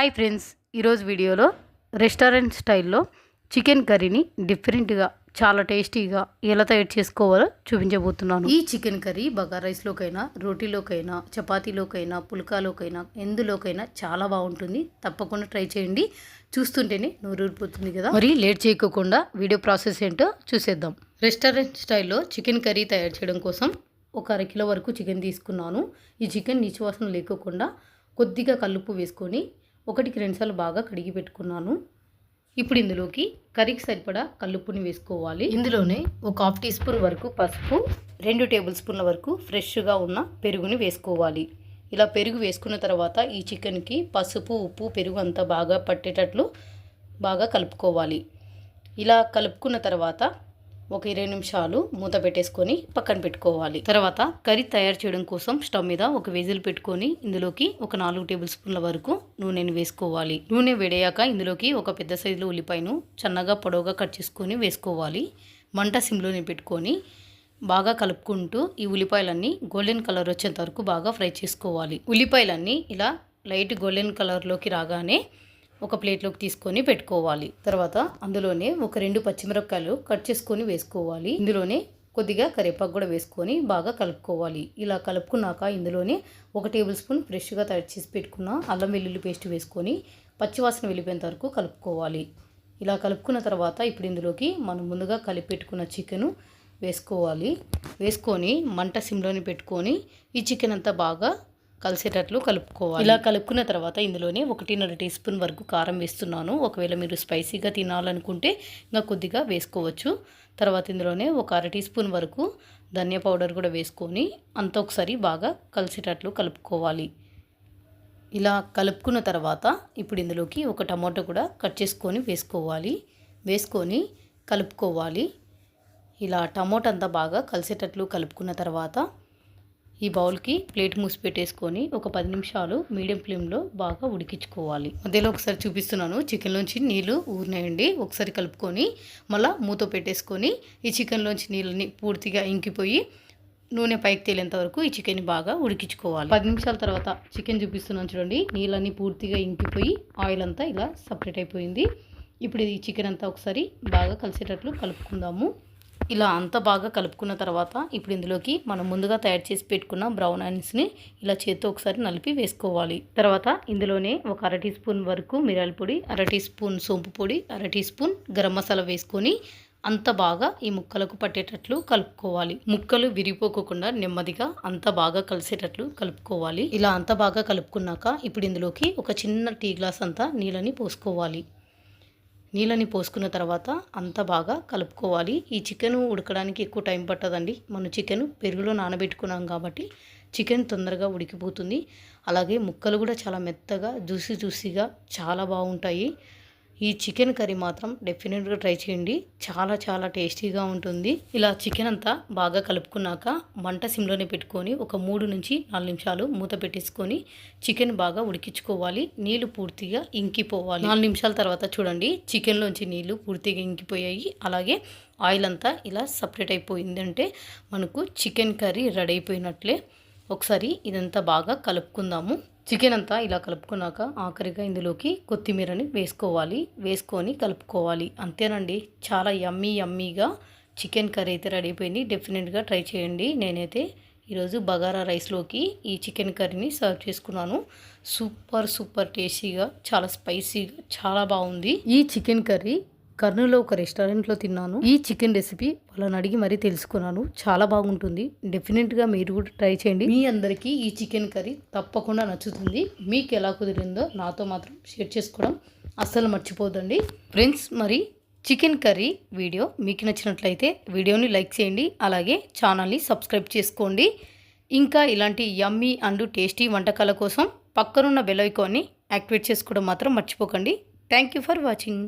Hi friends ఈరోజు వీడియోలో restaurant స్టైల్లో చికెన్ కర్రీని డిఫరెంట్గా చాలా టేస్టీగా ఎలా తయారు చేసుకోవాలో చూపించబోతున్నాను. ఈ చికెన్ కర్రీ బగా రైస్లోకైనా రోటీలోకైనా చపాతీలోకైనా పుల్కాలోకైనా ఎందులోకైనా చాలా బాగుంటుంది. తప్పకుండా ట్రై చేయండి. చూస్తుంటేనే నూరూరిపోతుంది కదా. మరి లేట్ చేయకోకుండా వీడియో ప్రాసెస్ ఏంటో చూసేద్దాం. రెస్టారెంట్ స్టైల్లో చికెన్ కర్రీ తయారు చేయడం కోసం ఒక అరకిలో వరకు చికెన్ తీసుకున్నాను. ఈ చికెన్ నీచువాసన లేకోకుండా కొద్దిగా కల్లుప్పు వేసుకొని ఒకటికి రెండుసార్లు బాగా కడిగి పెట్టుకున్నాను. ఇప్పుడు ఇందులోకి కర్రీకి సరిపడా కల్లుప్పుని వేసుకోవాలి. ఇందులోనే ఒక హాఫ్ టీ స్పూన్ వరకు పసుపు రెండు టేబుల్ స్పూన్ల వరకు ఫ్రెష్గా ఉన్న పెరుగుని వేసుకోవాలి. ఇలా పెరుగు వేసుకున్న తర్వాత ఈ చికెన్కి పసుపు ఉప్పు పెరుగు అంతా బాగా పట్టేటట్లు బాగా కలుపుకోవాలి. ఇలా కలుపుకున్న తర్వాత ఒక ఇరవై నిమిషాలు మూత పెట్టేసుకొని పక్కన పెట్టుకోవాలి. తర్వాత కర్రీ తయారు చేయడం కోసం స్టవ్ మీద ఒక వెజిల్ పెట్టుకొని ఇందులోకి ఒక నాలుగు టేబుల్ స్పూన్ల వరకు నూనెని వేసుకోవాలి. నూనె వేడయ్యాక ఇందులోకి ఒక పెద్ద సైజులో ఉల్లిపాయను సన్నగా పొడవుగా కట్ చేసుకొని వేసుకోవాలి. మంట సిమ్లోనే పెట్టుకొని బాగా కలుపుకుంటూ ఈ ఉల్లిపాయలన్నీ గోల్డెన్ కలర్ వచ్చేంత వరకు బాగా ఫ్రై చేసుకోవాలి. ఉల్లిపాయలన్నీ ఇలా లైట్ గోల్డెన్ కలర్లోకి రాగానే ఒక ప్లేట్లోకి తీసుకొని పెట్టుకోవాలి. తర్వాత అందులోనే ఒక రెండు పచ్చిమిరపకాయలు కట్ చేసుకొని వేసుకోవాలి. ఇందులోనే కొద్దిగా కరివేపాకు కూడా వేసుకొని బాగా కలుపుకోవాలి. ఇలా కలుపుకున్నాక ఇందులోనే ఒక టేబుల్ స్పూన్ ఫ్రెష్గా తయారు చేసి పెట్టుకున్న అల్లం వెల్లుల్లి పేస్ట్ వేసుకొని పచ్చివాసన వెళ్ళిపోయేంత వరకు కలుపుకోవాలి. ఇలా కలుపుకున్న తర్వాత ఇప్పుడు ఇందులోకి మనం ముందుగా కలిపి పెట్టుకున్న చికెను వేసుకోవాలి. వేసుకొని మంట సిమ్లోని పెట్టుకొని ఈ చికెన్ అంతా బాగా కలిసేటట్లు కలుపుకోవాలి. ఇలా కలుపుకున్న తర్వాత ఇందులోనే ఒకటిన్నర టీ స్పూన్ వరకు కారం వేస్తున్నాను. ఒకవేళ మీరు స్పైసీగా తినాలనుకుంటే ఇంకా కొద్దిగా వేసుకోవచ్చు. తర్వాత ఇందులోనే ఒక అర టీ స్పూన్ వరకు ధనియా పౌడర్ కూడా వేసుకొని అంత ఒకసారి బాగా కలిసేటట్లు కలుపుకోవాలి. ఇలా కలుపుకున్న తర్వాత ఇప్పుడు ఇందులోకి ఒక టమాటో కూడా కట్ చేసుకొని వేసుకోవాలి. వేసుకొని కలుపుకోవాలి. ఇలా టమోటా అంతా బాగా కలిసేటట్లు కలుపుకున్న తర్వాత ఈ బౌల్కి ప్లేట్ మూసి పెట్టేసుకొని ఒక పది నిమిషాలు మీడియం ఫ్లేమ్లో బాగా ఉడికించుకోవాలి. మధ్యలో ఒకసారి చూపిస్తున్నాను. చికెన్లోంచి నీళ్ళు ఊరినాయండి. ఒకసారి కలుపుకొని మళ్ళీ మూత పెట్టేసుకొని ఈ చికెన్లోంచి నీళ్ళని పూర్తిగా ఇంకిపోయి నూనె పైకి తేలేంత వరకు ఈ చికెన్ బాగా ఉడికించుకోవాలి. పది నిమిషాల తర్వాత చికెన్ చూపిస్తున్నాను చూడండి. నీళ్ళన్నీ పూర్తిగా ఇంకిపోయి ఆయిల్ అంతా ఇలా సపరేట్ అయిపోయింది. ఇప్పుడు ఈ చికెన్ అంతా ఒకసారి బాగా కలిసేటట్లు కలుపుకుందాము. ఇలా అంత బాగా కలుపుకున్న తర్వాత ఇప్పుడు ఇందులోకి మనం ముందుగా తయారు చేసి పెట్టుకున్న బ్రౌన్ ఆనియన్స్ని ఇలా చేత్తో ఒకసారి నలిపి వేసుకోవాలి. తర్వాత ఇందులోనే ఒక అర టీ స్పూన్ వరకు మిరాల పొడి అర టీ స్పూన్ సోంపు పొడి అర టీ స్పూన్ గరం మసాలా వేసుకొని అంత బాగా ఈ ముక్కలకు పట్టేటట్లు కలుపుకోవాలి. ముక్కలు విరిగిపోకుండా నెమ్మదిగా అంత బాగా కలిసేటట్లు కలుపుకోవాలి. ఇలా అంత బాగా కలుపుకున్నాక ఇప్పుడు ఇందులోకి ఒక చిన్న టీ గ్లాస్ అంతా నీళ్ళని పోసుకోవాలి. నీళ్ళని పోసుకున్న తర్వాత అంతా బాగా కలుపుకోవాలి. ఈ చికెన్ ఉడకడానికి ఎక్కువ టైం పట్టదండి. మనం చికెన్ పెరుగులో నానబెట్టుకున్నాం కాబట్టి చికెన్ తొందరగా ఉడికిపోతుంది. అలాగే ముక్కలు కూడా చాలా మెత్తగా జ్యూసీ జ్యూసీగా చాలా బాగుంటాయి. ఈ చికెన్ కర్రీ మాత్రం డెఫినెట్గా ట్రై చేయండి. చాలా చాలా టేస్టీగా ఉంటుంది. ఇలా చికెన్ అంతా బాగా కలుపుకున్నాక వంట సిమ్లోనే పెట్టుకొని ఒక మూడు నుంచి నాలుగు నిమిషాలు మూత పెట్టేసుకొని చికెన్ బాగా ఉడికించుకోవాలి. నీళ్ళు పూర్తిగా ఇంకిపోవాలి. నాలుగు నిమిషాల తర్వాత చూడండి చికెన్లోంచి నీళ్ళు పూర్తిగా ఇంకిపోయాయి. అలాగే ఆయిల్ అంతా ఇలా సపరేట్ అయిపోయిందంటే మనకు చికెన్ కర్రీ రెడీ అయిపోయినట్లే. ఒకసారి ఇదంతా బాగా కలుపుకుందాము. చికెన్ అంతా ఇలా కలుపుకున్నాక ఆఖరిగా ఇందులోకి కొత్తిమీరని వేసుకోవాలి. వేసుకొని కలుపుకోవాలి. అంతేనండి. చాలా యమ్మీ యమ్మీగా చికెన్ కర్రీ అయితే రెడీ అయిపోయింది. డెఫినెట్గా ట్రై చేయండి. నేనైతే ఈరోజు బగారా రైస్లోకి ఈ చికెన్ కర్రీని సర్వ్ చేసుకున్నాను. సూపర్ సూపర్ టేస్టీగా చాలా స్పైసీగా చాలా బాగుంది. ఈ చికెన్ కర్రీ కర్నూలులో ఒక రెస్టారెంట్లో తిన్నాను. ఈ చికెన్ రెసిపీ వాళ్ళని అడిగి మరీ తెలుసుకున్నాను. చాలా బాగుంటుంది. డెఫినెట్గా మీరు కూడా ట్రై చేయండి. మీ అందరికీ ఈ చికెన్ కర్రీ తప్పకుండా నచ్చుతుంది. మీకు ఎలా కుదిరిందో నాతో మాత్రం షేర్ చేసుకోవడం అస్సలు మర్చిపోదండి ఫ్రెండ్స్ మరి చికెన్ కర్రీ వీడియో మీకు నచ్చినట్లయితే వీడియోని లైక్ చేయండి. అలాగే ఛానల్ని సబ్స్క్రైబ్ చేసుకోండి. ఇంకా ఇలాంటి యమ్మీ అండ్ టేస్టీ వంటకాల కోసం పక్కనున్న బెల్ ఐకాన్ని యాక్టివేట్ చేసుకోవడం మాత్రం మర్చిపోకండి. Thank you for watching.